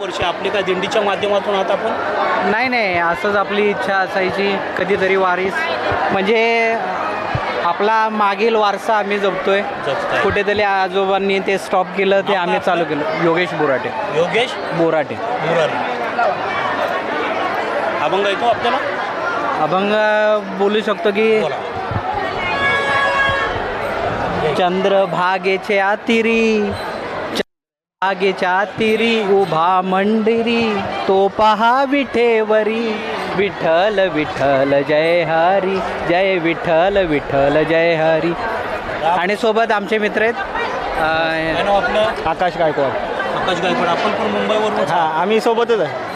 वर्ष आपली काय दिंडीच्या माध्यमातून आहात आपण? नाही नाही असंच आपली इच्छा असायची कधीतरी वारीस. म्हणजे आपला मागील वारसा आम्ही जपतोय. कुठेतरी आजोबांनी ते स्टॉप केलं ते आम्ही चालू केलं. योगेश बोराटे. योगेश बोराटे. मुरारी अभंग येतो आपल्याला? अभंग बोलू शकतो की बोला. चंद्रभागेचे आतिरी. भागेच्या तिरी उभा मंदिरी तो पहा विठेवरी. विठ्ठल विठ्ठल जय हरी जय विठ्ठल विठ्ठल जय हरी. आणि सोबत आमचे मित्र आहेत आपलं? आकाश गायकवाड. आकाश गायकवाड आपण पण मुंबईवरून हा आम्ही सोबतच आहे.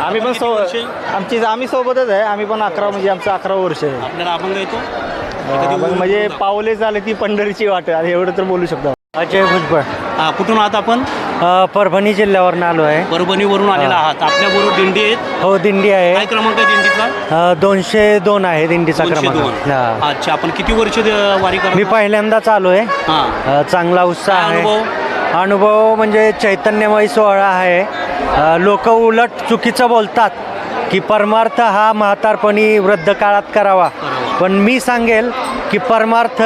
आम्ही पण सो किती वर्षे? आमची आम्ही सोबतच आहे. आम्ही पण अकरा म्हणजे आमचं अकरा वर्ष आहे. आपल्याला अभंग येतो? म्हणजे पावले झाले ती पंढरीची वाट एवढं तर बोलू शकतो अजय भुजबळ. हा कुठून आहात आपण? अ, परभणी जिल्ह्यावरून आलो आहे. परभणीवरून आलेला आहात. आपल्या बरोबर दिंडी आहेत. हो दिंडी आहे. काय क्रमांक आहे दिंडीचा? अ, दोनशे दोन आहे दिंडीचा दोनशे क्रमांक. दोन. हा. अच्छा आपण किती वर्ष द- वारी मी करता पहिल्यांदाच आलो आहे. हा. अ, चांगला उत्साह काय आहे. अनुभव? म्हणजे चैतन्यमय सोहळा आहे. लोक उलट चुकीचं बोलतात की परमार्थ हा म्हातारपणी वृद्ध काळात करावा. पण मी सांगेल की परमार्थ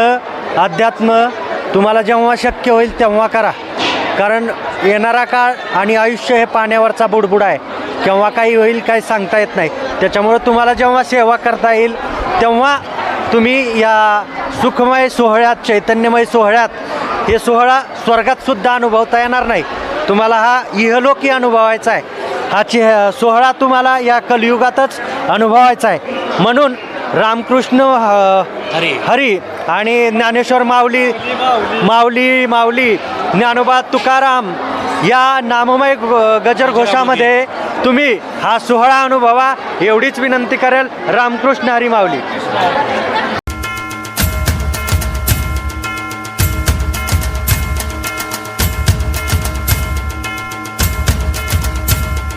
अध्यात्म तुम्हाला जेव्हा शक्य होईल तेव्हा करा. कारण येणारा काळ आणि आयुष्य हे पाण्यावरचा बुडबुड आहे. केव्हा काही होईल काही सांगता येत नाही. त्याच्यामुळं तुम्हाला जेव्हा सेवा करता येईल तेव्हा तुम्ही या सुखमय सोहळ्यात चैतन्यमय सोहळ्यात हे सोहळा स्वर्गात सुद्धा अनुभवता येणार नाही. तुम्हाला हा इहलोकी अनुभवायचा आहे. हा चे सोहळा तुम्हाला या कलियुगातच अनुभवायचा आहे. म्हणून रामकृष्ण हरी. हरी आणि ज्ञानेश्वर माऊली माऊली माऊली ज्ञानोबा तुकाराम या नाममय ग- गजर घोषामध्ये तुम्ही हा सोहळा अनुभवा एवढीच विनंती करेल रामकृष्ण हरी माऊली.